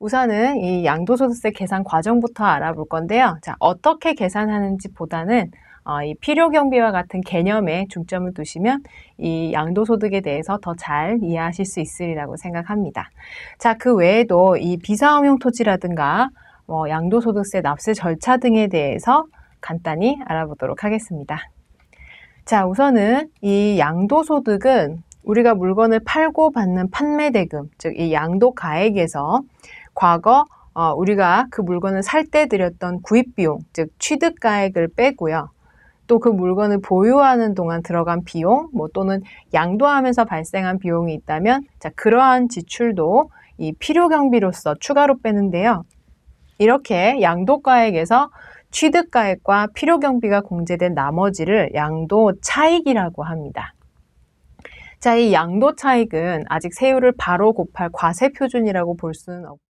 우선은 이 양도소득세 계산 과정부터 알아볼 건데요. 자, 어떻게 계산하는지 보다는 어, 이 필요 경비와 같은 개념에 중점을 두시면 이 양도소득에 대해서 더 잘 이해하실 수 있으리라고 생각합니다. 자, 그 외에도 이 비사업용 토지라든가 뭐 양도소득세 납세 절차 등에 대해서 간단히 알아보도록 하겠습니다. 자, 우선은 이 양도소득은 우리가 물건을 팔고 받는 판매대금, 즉 이 양도가액에서 과거 어, 우리가 그 물건을 살 때 들였던 구입 비용, 즉 취득가액을 빼고요. 또 그 물건을 보유하는 동안 들어간 비용, 뭐 또는 양도하면서 발생한 비용이 있다면, 자, 그러한 지출도 이 필요 경비로서 추가로 빼는데요. 이렇게 양도가액에서 취득가액과 필요 경비가 공제된 나머지를 양도 차익이라고 합니다. 자, 이 양도 차익은 아직 세율을 바로 곱할 과세 표준이라고 볼 수는 없고,